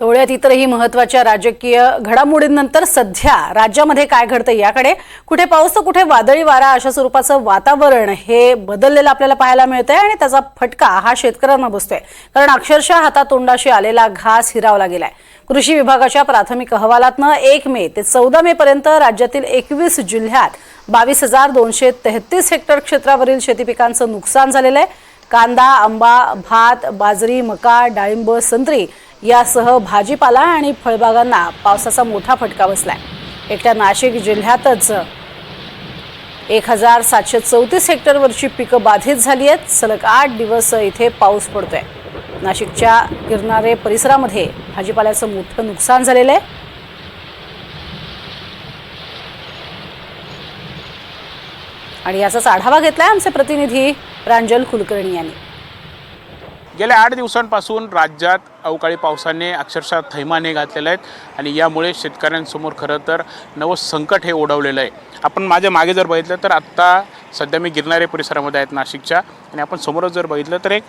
तेवढ्यात इतरही महत्त्वाच्या राजकीय घडामोडींनंतर सध्या राज्यामध्ये काय घडतं याकडे कुठे पाऊस तर कुठे वादळी वारा अशा स्वरूपाचं वातावरण हे बदललेलं आपल्याला पाहायला मिळतंय आणि त्याचा फटका हा शेतकऱ्यांना बसतोय. कारण अक्षरशः हातातोंडाशी आलेला घास हिरावला गेलाय. कृषी विभागाच्या प्राथमिक अहवालातनं एक मे ते चौदा मे पर्यंत राज्यातील एकवीस जिल्ह्यात बावीस हजार दोनशे तेहतीस हेक्टर क्षेत्रावरील शेती पिकांचं नुकसान झालेलं आहे. कांदा आंबा भात बाजरी मका डाळिंब संत्री यासह भाजीपाला आणि फळबागांना पावसाचा मोठा फटका बसलाय. एकट्या नाशिक जिल्ह्यातच एक हजार सातशे चौतीस हेक्टरवरची पिकं बाधित झाली आहेत. सलग आठ दिवस इथे पाऊस पडतोय. नाशिकच्या गिरणारे परिसरामध्ये भाजीपाल्याचं मोठं नुकसान झालेलं आहे. आणि याचाच आढावा घेतलाय आमचे प्रतिनिधी प्रांजल कुलकर्णी यांनी. गेल्या आठ दिवसांपासून राज्यात अवकाळी पावसाने अक्षरशः थैमाने घातलेले आहेत आणि यामुळे शेतकऱ्यांसमोर खरं तर नवं संकट हे ओढवलेलं आहे. आपण माझ्या मागे जर बघितलं तर आत्ता सध्या मी गिरणारे परिसरामध्ये आहेत नाशिकच्या आणि आपण समोरच जर बघितलं तर एक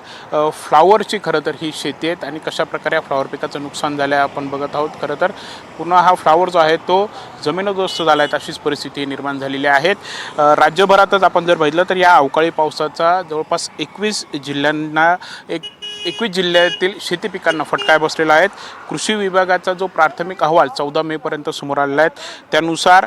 फ्लॉवरची खरं तर ही शेती आहेत आणि कशाप्रकारे या फ्लॉवर पिकाचं नुकसान झालं आहे आपण बघत आहोत. खरं तर पूर्ण हा फ्लॉवर जो आहे तो जमीनदोस्त झाला आहे अशीच परिस्थिती निर्माण झालेली आहेत राज्यभरातच आपण जर बघितलं तर या अवकाळी पावसाचा जवळपास एकवीस जिल्ह्यांना एक एकवीस जिल्ह्यातील शेती पिकांना फटकाय बसलेला आहेत कृषी विभागाचा जो प्राथमिक अहवाल चौदा मेपर्यंत समोर आलेला आहे. त्यानुसार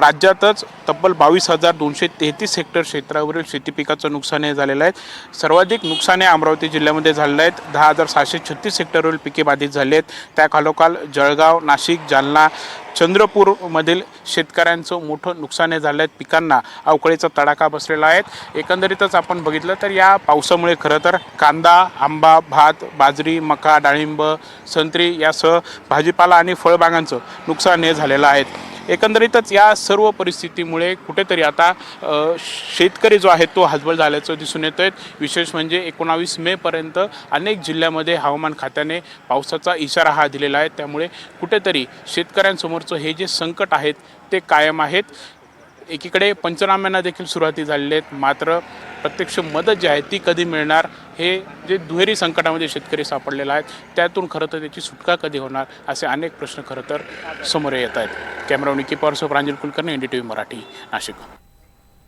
राज्यातच तब्बल बावीस हजार दोनशे तेहतीस हेक्टर क्षेत्रावरील शेती पिकाचं नुकसान हे झालेलं आहे. सर्वाधिक नुकसान हे अमरावती जिल्ह्यामध्ये झालेलं आहे. दहा हजार सहाशे छत्तीस हेक्टरवरील पिके बाधित झाली आहेत. त्या खालोखाल जळगाव नाशिक जालना चंद्रपूरमधील शेतकऱ्यांचं मोठं नुकसान हे झालं आहे पिकांना अवकाळीचा तडाखा बसलेला आहे. एकंदरीतच आपण बघितलं तर या पावसामुळे खरं तर कांदा आंबा भात बाजरी मका डाळिंब संत्री यासह भाजीपाला आणि फळबागांचं नुकसान हे झालेलं आहे. एकंदरीतच या सर्व परिस्थितीमुळे कुठेतरी आता शेतकरी जो आहे तो हतबल झाल्याचं दिसून येतं आहे विशेष म्हणजे एकोणावीस मेपर्यंत अनेक जिल्ह्यामध्ये हवामान खात्याने पावसाचा इशारा हा दिलेला आहे. त्यामुळे कुठेतरी शेतकऱ्यांसमोरचं हे जे संकट आहेत ते कायम आहेत. एकीकडे पंचनाम्यांना देखील सुरुवाती झालेली आहेत. मात्र प्रत्यक्ष मदत जी आहे ती कधी मिळणार हे जे दुहेरी संकटामध्ये शेतकरी सापडलेला आहेत त्यातून खरं तर त्याची सुटका कधी होणार असे अनेक प्रश्न खरं तर समोर येत आहेत. कॅमेरा निकी पॉर्सो Pranjal Kulkarni N D T V Marathi Nashik.